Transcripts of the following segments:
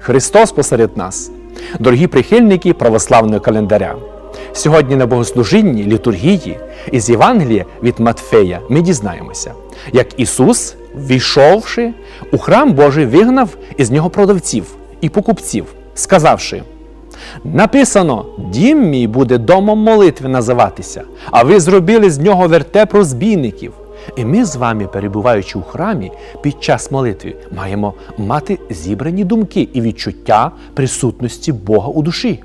Христос посеред нас, дорогі прихильники православного календаря. Сьогодні на богослужінні літургії із Євангелія від Матфея ми дізнаємося, як Ісус, війшовши у храм Божий, вигнав із нього продавців і покупців, сказавши: Написано, дім мій буде домом молитви називатися, а ви зробили з нього вертеп розбійників. І ми з вами, перебуваючи у храмі під час молитви, маємо мати зібрані думки і відчуття присутності Бога у душі.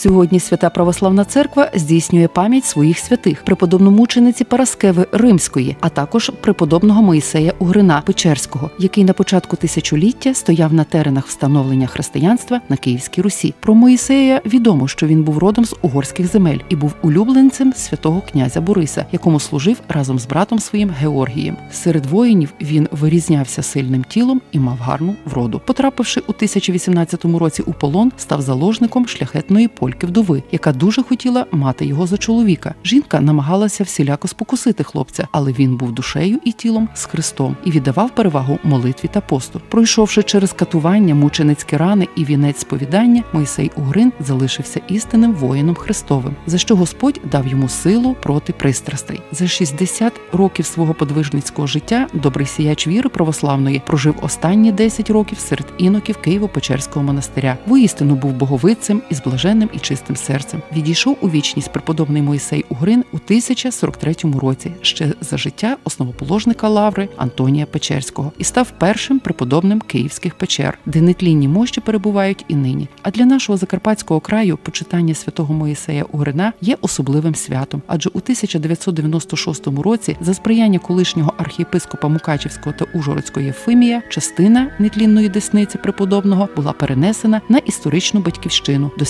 Сьогодні Свята Православна Церква здійснює пам'ять своїх святих преподобномучениці Параскеви Римської, а також преподобного Моїсея Угрина Печерського, який на початку тисячоліття стояв на теренах встановлення християнства на Київській Русі. Про Моїсея відомо, що він був родом з угорських земель і був улюбленцем святого князя Бориса, якому служив разом з братом своїм Георгієм. Серед воїнів він вирізнявся сильним тілом і мав гарну вроду. Потрапивши у 1018 році у полон, став заложником шляхетної польки вдови, яка дуже хотіла мати його за чоловіка. Жінка намагалася всіляко спокусити хлопця, але він був душею і тілом з Христом і віддавав перевагу молитві та посту. Пройшовши через катування, мученицькі рани і вінець сповідання, Мойсей Угрин залишився істинним воїном Христовим, за що Господь дав йому силу проти пристрастей. За 60 років свого подвижницького життя добрий сіяч віри православної прожив останні 10 років серед іноків Києво-Печерського монастиря. Воістину був боговицем із блаженним і чистим серцем. Відійшов у вічність преподобний Мойсей Угрин у 1043 році, ще за життя основоположника лаври Антонія Печерського, і став першим преподобним київських печер, де нетлінні мощі перебувають і нині. А для нашого закарпатського краю почитання святого Моїсея Угрина є особливим святом, адже у 1996 році за сприяння колишнього архієпископа Мукачівського та Ужгородського Єфимія частина нетлінної десниці преподобного була перенесена на історичну батьківщину до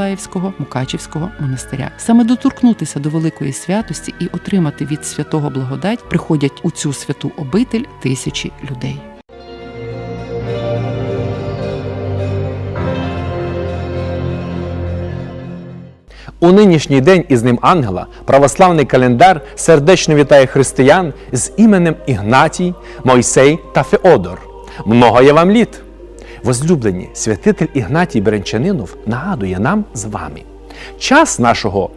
Свято-Миколаївського Мукачівського монастиря. Саме доторкнутися до великої святості і отримати від святого благодать приходять у цю святу обитель тисячі людей. У нинішній день із ним ангела православний календар сердечно вітає християн з іменем Ігнатій, Мойсей та Феодор. Много я вам літ. Возлюблені, святитель Ігнатій Беренчанинов нагадує нам з вами. Час нашого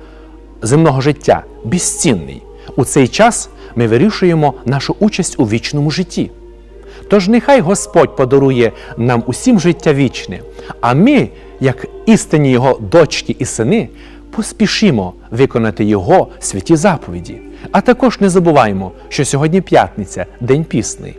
земного життя безцінний. У цей час ми вирішуємо нашу участь у вічному житті. Тож нехай Господь подарує нам усім життя вічне, а ми, як істинні Його дочки і сини, поспішимо виконати Його святі заповіді. А також не забуваємо, що сьогодні п'ятниця, День пісний.